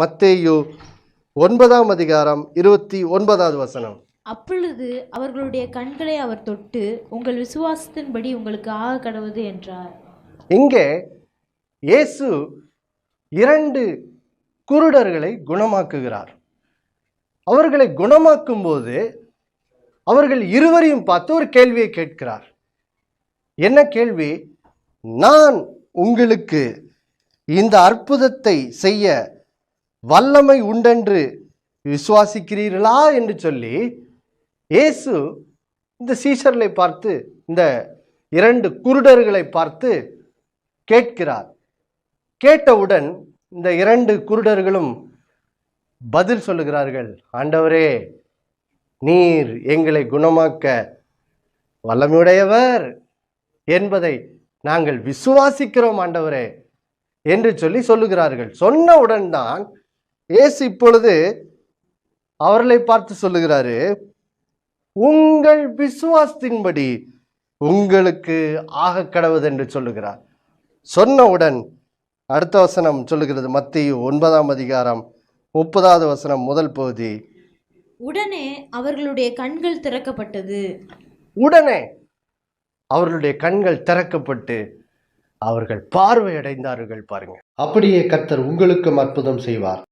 மத்தேயு ஒன்பதாம் அதிகாரம் இருபத்தி ஒன்பதாவது வசனம். அப்பொழுது அவர்களுடைய கண்களை அவர் தொட்டு உங்கள் விசுவாசத்தின்படி உங்களுக்கு ஆக கடவுது என்றார். இங்கே இயேசு இரண்டு குருடர்களை குணமாக்குகிறார். அவர்களை குணமாக்கும் போது அவர்கள் இருவரையும் பார்த்து ஒரு கேள்வியை கேட்கிறார். என்ன கேள்வி? நான் உங்களுக்கு இந்த அற்புதத்தை செய்ய வல்லமை உண்டென்று விசுவாசிக்கிறீர்களா என்று சொல்லி இயேசு இந்த சீசர்களை பார்த்து இந்த இரண்டு குருடர்களை பார்த்து கேட்கிறார். கேட்டவுடன் இந்த இரண்டு குருடர்களும் பதில் சொல்லுகிறார்கள் ஆண்டவரே நீர் எங்களை குணமாக்க வல்லமையுடையவர் என்பதை நாங்கள் விசுவாசிக்கிறோம் ஆண்டவரே என்று சொல்லி சொல்லுகிறார்கள். சொன்னவுடன் தான் இயேசு இப்பொழுது அவர்களை பார்த்து சொல்லுகிறாரு உங்கள் விசுவாசத்தின்படி உங்களுக்கு ஆக கடவுது என்று சொல்லுகிறார். சொன்னவுடன் அடுத்த வசனம் சொல்லுகிறது மத்திய ஒன்பதாம் அதிகாரம் முப்பதாவது வசனம் முதல் பகுதி. உடனே அவர்களுடைய கண்கள் திறக்கப்பட்டது. உடனே அவர்களுடைய கண்கள் திறக்கப்பட்டு அவர்கள் பார்வையடைந்தார்கள் பாருங்க அப்படியே கர்த்தர் உங்களுக்கும் அற்புதம் செய்வார்.